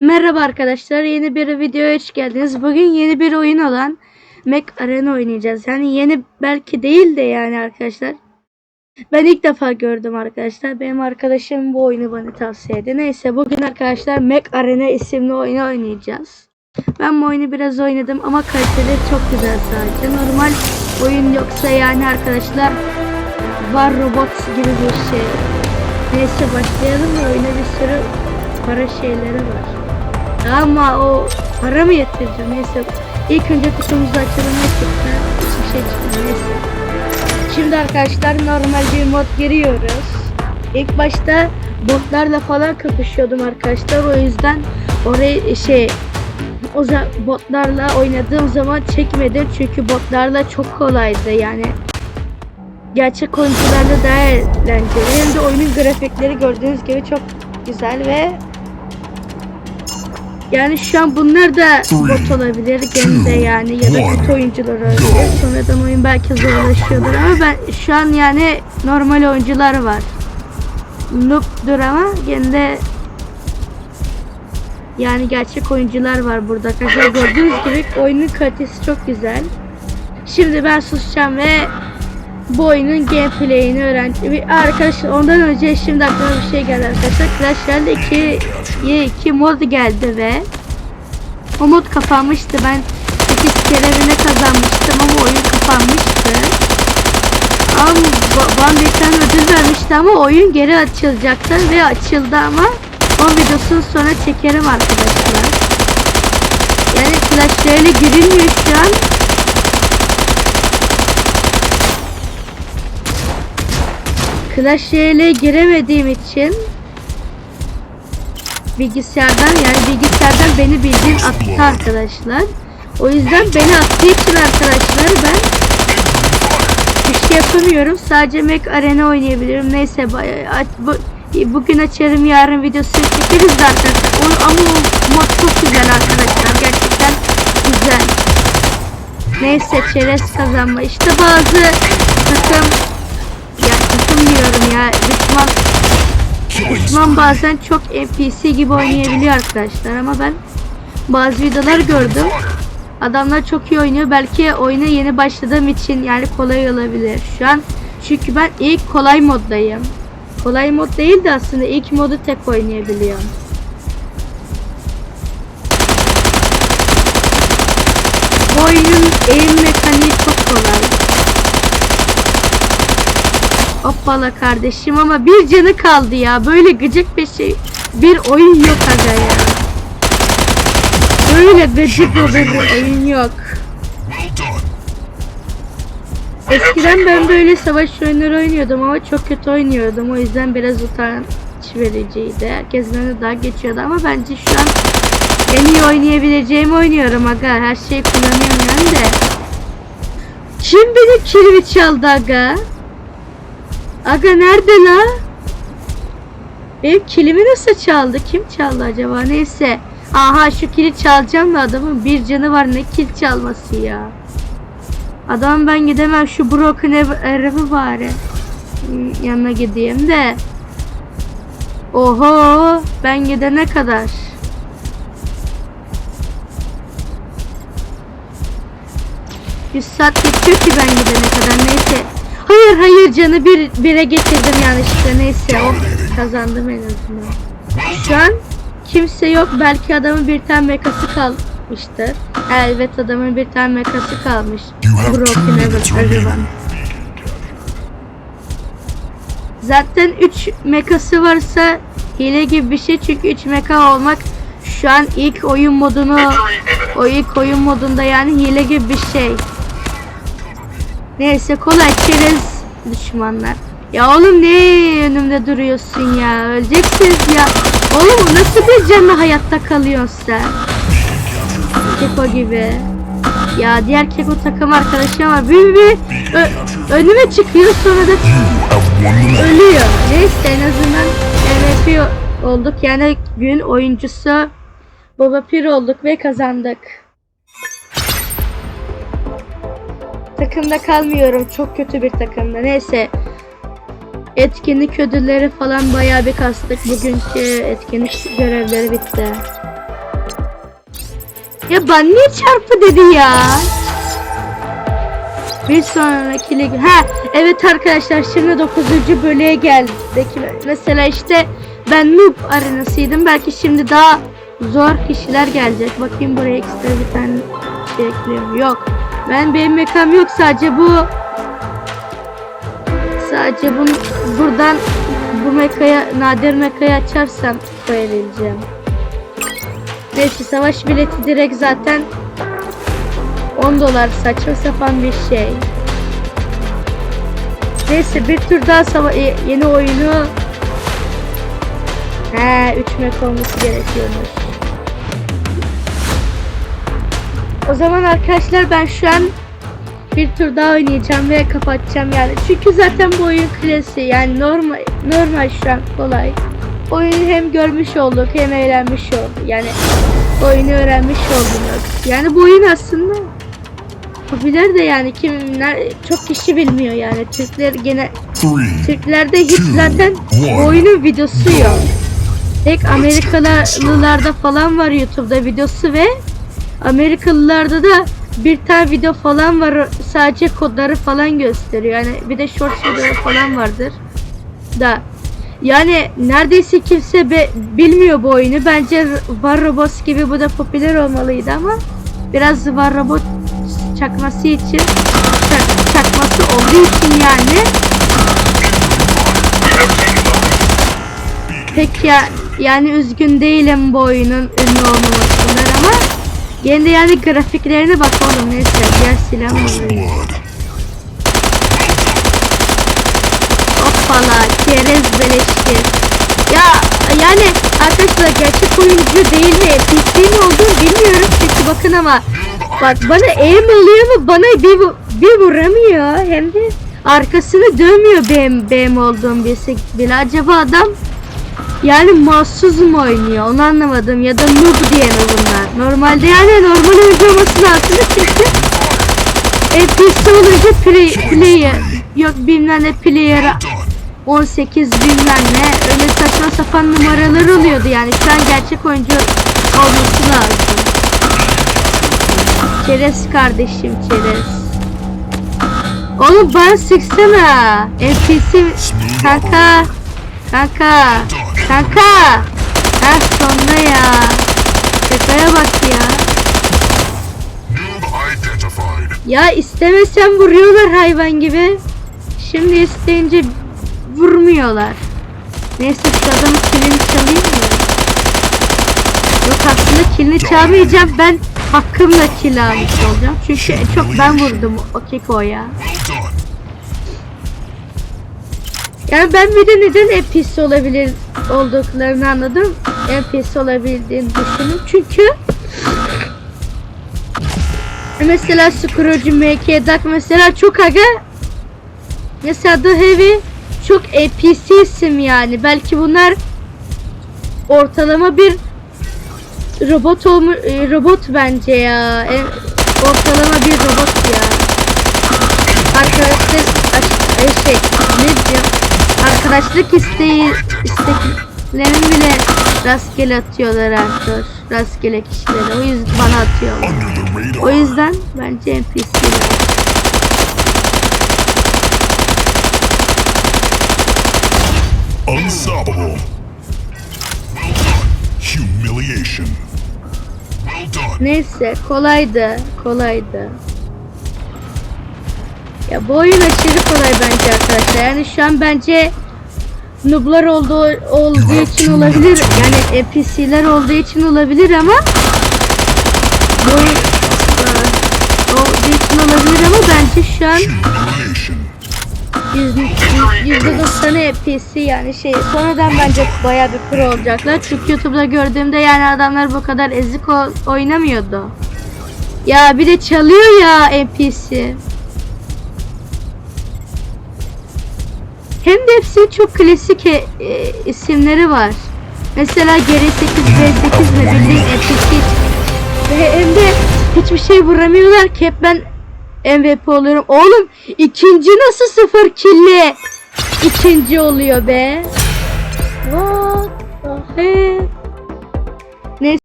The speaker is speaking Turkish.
Merhaba arkadaşlar yeni bir videoya hoş geldiniz. Bugün yeni bir oyun olan Mac Arena oynayacağız. Yani yeni belki değil de yani arkadaşlar. Ben ilk defa gördüm arkadaşlar. Benim arkadaşım bu oyunu bana tavsiye etti. Neyse bugün arkadaşlar Mac Arena isimli oyunu oynayacağız. Ben bu oyunu biraz oynadım ama kaliteli çok güzel sadece. Normal oyun yoksa yani arkadaşlar var robot gibi bir şey. Neyse başlayalım da oyuna bir sürü para şeyleri var. Ama o para mı yatıracağım neyse. İlk önce kutumuzu açalım ne çıktı? Hiçbir şey çıkmadı neyse. Şimdi arkadaşlar normal bir mod giriyoruz. İlk başta botlarla falan kapışıyordum arkadaşlar. O yüzden orayı şey o botlarla oynadığım zaman çekmedim çünkü botlarla çok kolaydı yani. Gerçek oyuncularla daha eğlenceli. Hem de oyunun grafikleri gördüğünüz gibi çok güzel ve yani şu an bunlar da bot olabilir gene de yani ya da kötü oyuncular olabilir. Sonradan oyun belki zorlaşıyordur ama ben şu an yani normal oyuncular var. Noob'dur ama gene yani gerçek oyuncular var burada. Arkadaşlar gördüğünüz gibi oyunun kalitesi çok güzel. Şimdi ben susacağım ve bu oyunun gameplay'ini öğrendim. Arkadaşlar ondan önce şimdi aklıma bir şey geldi arkadaşlar. Clash Royale 2, 2 mod geldi ve o mod kapanmıştı. Ben 8 kere kazanmıştım ama oyun kapanmıştı. Ama ba- bana bir tane ödül vermişti ama oyun geri açılacaktı ve açıldı ama o videosunu sonra çekerim arkadaşlar. Yani Clash Royale'e girilmiyor şu an. Clash Royale'e giremediğim için bilgisayardan yani bilgisayardan beni bildiğin attı arkadaşlar. O yüzden beni attığı için arkadaşlar ben bir şey yapamıyorum. Sadece Mac Arena oynayabilirim. Neyse bu, bugün açarım yarın videosunu çekeriz arkadaşlar. O, ama o mod çok güzel arkadaşlar. Gerçekten güzel. Neyse çerez kazanma. İşte bazı takım takım diyorum ya düşman düşman bazen çok NPC gibi oynayabiliyor arkadaşlar ama ben bazı videolar gördüm. Adamlar çok iyi oynuyor. Belki oyuna yeni başladığım için yani kolay olabilir. Şu an çünkü ben ilk kolay moddayım. Kolay mod değil de aslında ilk modu tek oynayabiliyorum. Bu oyunun aim mekaniği çok kolay. Hoppala kardeşim ama bir canı kaldı ya. Böyle gıcık bir şey. Bir oyun yok aga ya. Böyle gıcık bir oyun yok. Eskiden ben böyle savaş oyunları oynuyordum ama çok kötü oynuyordum. O yüzden biraz utanç vericiydi. Herkes beni daha geçiyordu ama bence şu an en iyi oynayabileceğimi oynuyorum aga. Her şeyi kullanıyorum yani de. Kim benim kilimi çaldı aga? Aga nerede la? Benim kilimi nasıl çaldı? Kim çaldı acaba? Neyse. Aha şu kili çalacağım da adamın bir canı var ne kil çalması ya. Adam ben gidemem şu Broken Arrow'ı bari. Hmm, Yanına gideyim de. Oho ben gidene kadar. Bir saat geçiyor ki ben gidene kadar neyse. Hayır hayır canı bir bire getirdim yanlışlıkla neyse o kazandım en azından. Şu an kimse yok belki adamın bir tane mekası kalmıştır. Evet adamın bir tane mekası kalmış. Broken everyone. Zaten 3 mekası varsa hile gibi bir şey çünkü 3 meka olmak şu an ilk oyun modunu o ilk oyun modunda yani hile gibi bir şey. Neyse kolay çerez düşmanlar. Ya oğlum ne önümde duruyorsun ya öleceksiniz ya. Oğlum nasıl bir canlı hayatta kalıyorsun sen? Keko gibi. Ya diğer Keko takım arkadaşı ama bir bir önüme çıkıyor sonra da ölüyor. Neyse en azından MVP olduk. Yani gün oyuncusu Baba Pir olduk ve kazandık. Takımda kalmıyorum. Çok kötü bir takımda. Neyse. Etkinlik ödülleri falan bayağı bir kastık. Bugünkü etkinlik görevleri bitti. Ya ben niye çarpı dedi ya? Bir sonraki lig. Ha evet arkadaşlar şimdi 9. bölüye geldik. Mesela işte ben noob arenasıydım. Belki şimdi daha zor kişiler gelecek. Bakayım buraya ekstra bir tane şey ekliyorum. Yok. Ben benim mekam yok sadece bu sadece bunu buradan bu mekaya nadir mekayı açarsam koyabileceğim. Neyse savaş bileti direkt zaten 10 dolar saçma sapan bir şey. Neyse bir tur daha sava e, yeni oyunu He 3 mek olması gerekiyormuş. O zaman arkadaşlar ben şu an bir tur daha oynayacağım ve kapatacağım yani. Çünkü zaten bu oyun klasi yani normal normal şu an kolay. Oyunu hem görmüş olduk hem eğlenmiş olduk. Yani oyunu öğrenmiş oldunuz. Yani bu oyun aslında popüler de yani kimler çok kişi bilmiyor yani. Türkler gene Three. Türklerde hiç zaten bu oyunun videosu yok. Tek Amerikalılarda falan var YouTube'da videosu ve Amerikalılarda da bir tane video falan var sadece kodları falan gösteriyor. Yani bir de short video falan vardır. Da yani neredeyse kimse be, bilmiyor bu oyunu. Bence Var Robots gibi bu da popüler olmalıydı ama biraz Var Robot çakması için çak- çakması olduğu için yani pek ya yani üzgün değilim bu oyunun ünlü olmamasından ama yine de yani grafiklerine bak oğlum neyse diğer silah mı. Hoppala çerez beleşki. Ya yani arkadaşlar gerçek oyuncu değil mi? PC mi olduğunu bilmiyorum çünkü bakın ama bak bana aim oluyor mu bana bir, bir vuramıyor hem de arkasını dönmüyor benim, benim olduğum birisi bile. Acaba adam yani mahsus mu oynuyor onu anlamadım ya da noob diye mi bunlar? Normalde yani normal oyuncu olması lazım çünkü NPC olunca play, player yok bilmem ne player Done. 18 bilmem ne öyle saçma sapan numaralar oluyordu yani şu an gerçek oyuncu olması lazım. Çerez kardeşim çerez. Oğlum bana sıksana. NPC kanka. Kanka. Kanka. Ha sonunda ya. Şakaya bak ya. Ya istemesem vuruyorlar hayvan gibi. Şimdi isteyince vurmuyorlar. Neyse şu adamın kilini çalayım mı? Yok aslında kilini çalmayacağım. Ben hakkımla kill almış olacağım. Çünkü çok ben vurdum o Keko'ya. Yani ben bir de neden NPC olabilir olduklarını anladım. NPC olabildiğini düşündüm. Çünkü mesela Scrooge, MK Duck mesela çok aga mesela The Heavy çok NPC isim yani. Belki bunlar ortalama bir robot olmu e, robot bence ya. En, ortalama bir robot ya. Arkadaşlar aş- e, şey ne diyorum? Arkadaşlık isteği isteklerini bile rastgele atıyorlar artık. Rastgele kişilere. O yüzden bana atıyorlar. O yüzden bence NPC'ler. Unstoppable. Well done. Humiliation. Well done. Neyse kolaydı. Kolaydı. Ya bu oyun aşırı kolay bence arkadaşlar. Yani şu an bence nooblar olduğu, olduğu için olabilir. Yani NPC'ler olduğu için olabilir ama bu oyun e, olduğu için olabilir ama bence şu an Humiliation. yüzde doksanı NPC yani şey sonradan bence bayağı bir pro olacaklar. Çünkü YouTube'da gördüğümde yani adamlar bu kadar ezik oynamıyordu. Ya bir de çalıyor ya NPC. Hem de hepsi çok klasik e, e, isimleri var. Mesela GR8, B8 ve bildiğin NPC. Ve hem de hiçbir şey vuramıyorlar ki hep ben MVP oluyorum. Oğlum ikinci nasıl sıfır killi? İkinci oluyor be. What the heck?